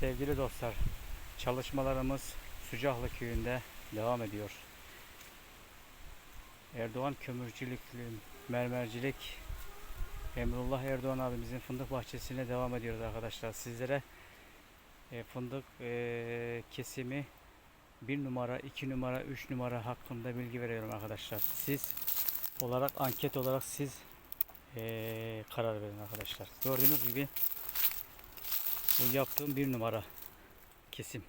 Sevgili dostlar, çalışmalarımız Sucaklı köyünde devam ediyor. Erdoğan Kömürcülük, Mermercilik, Emrullah Erdoğan abimizin fındık bahçesine devam ediyoruz arkadaşlar. Sizlere e, fındık e, kesimi 1 numara, 2 numara, 3 numara hakkında bilgi veriyorum arkadaşlar. Siz olarak, anket olarak siz e, karar verin arkadaşlar. Gördüğünüz gibi bu yaptığım bir numara kesim.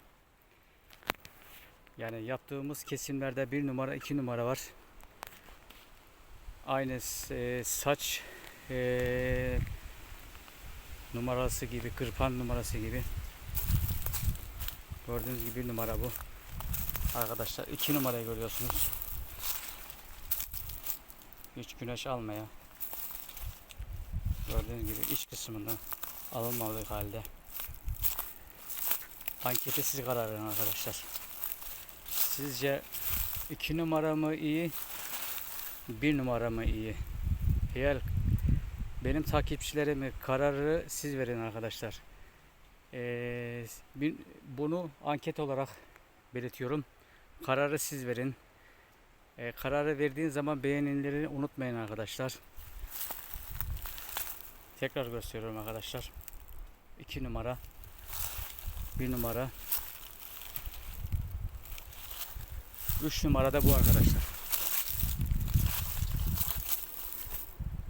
Yani yaptığımız kesimlerde bir numara, iki numara var. Aynı e, saç e, numarası gibi, kırpan numarası gibi. Gördüğünüz gibi bir numara bu. Arkadaşlar iki numarayı görüyorsunuz. Hiç güneş almaya. Gördüğünüz gibi iç kısmından alınmadığı halde. Ankete siz karar verin arkadaşlar. Sizce 2 numara mı iyi, 1 numara mı iyi? Eğer benim takipçilerime kararı siz verin arkadaşlar. Ee, bunu anket olarak belirtiyorum. Kararı siz verin. Ee, kararı verdiğin zaman beğenileri unutmayın arkadaşlar. Tekrar gösteriyorum arkadaşlar. 2 numara bir numara. Üç numara da bu arkadaşlar.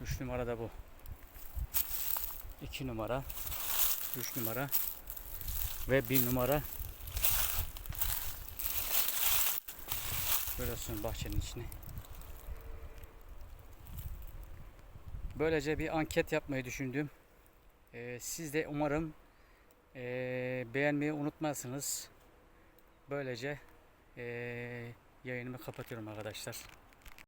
Üç numara da bu. İki numara. Üç numara. Ve bir numara. Görüyorsunuz bahçenin içine. Böylece bir anket yapmayı düşündüm. Ee, siz de umarım ee, beğenmeyi unutmazsınız. Böylece ee, yayınımı kapatıyorum arkadaşlar.